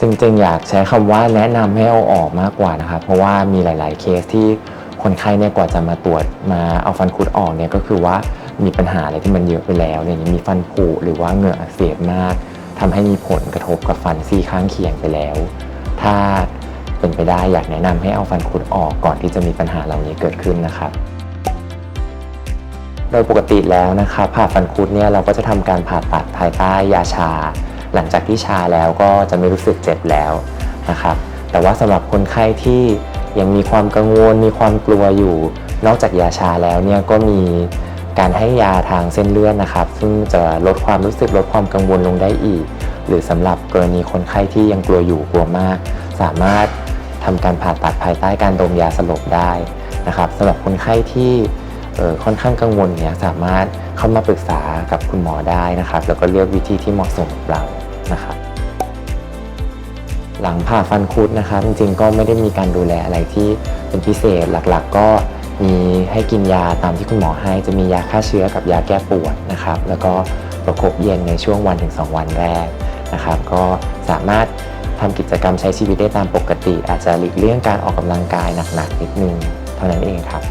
จริงๆ อยากใช้คำว่าแนะนำให้เอาออกมากกว่านะครับ เพราะว่ามีหลาย ๆ เคสที่คนไข้เนี่ยกว่าจะมาตรวจมาเอาฟันคุดออกเนี่ยก็คือว่ามีปัญหาอะไรที่มันเยอะไปแล้วเนี่ยมีฟันผุหรือว่าเหงื่ออักเสบมากทำให้มีผลกระทบกับฟันซี่ข้างเคียงไปแล้ว ถ้าเป็นไปได้อยากแนะนำให้เอาฟันคุดออกก่อนที่จะมีปัญหาเหล่านี้เกิดขึ้นนะครับ โดยปกติแล้วนะครับผ่าฟันคุดเนี่ยเราก็จะทำการผ่าตัดภายใต้ยาชา หลังจากที่ชาแล้วก็จะไม่รู้สึกเจ็บแล้วนะครับแต่ว่าสำหรับคนไข้ที่ยังมีความกังวลมีความกลัวอยู่ นอกจากยาชาแล้วเนี่ยก็มีการให้ยาทางเส้นเลือดนะครับ ซึ่งจะลดความรู้สึกลดความกังวลลงได้อีก หรือสำหรับกรณีคนไข้ที่ยังกลัวอยู่กลัวมาก สามารถทำการผ่าตัดภายใต้การดมยาสลบได้นะครับสำหรับคนไข้ที่ค่อนข้างกังวลเนี่ยสามารถเข้ามาปรึกษากับคุณหมอได้นะครับ แล้วก็เลือกวิธีที่เหมาะสมกับเรา นะครับหลังผ่าฟันคุดนะครับ จริงๆก็ไม่ได้มีการดูแลอะไรที่เป็นพิเศษหลักๆ ก็มีให้กินยาตามที่คุณหมอให้จะมียาฆ่าเชื้อกับยาแก้ปวดนะครับ แล้วก็ประคบเย็นในช่วงวันถึง 2 วันแรกนะครับ ก็สามารถทำกิจกรรมใช้ชีวิตได้ตามปกติ อาจจะหลีกเลี่ยงการออกกำลังกายหนักๆนิดนึง เท่านั้นเองครับ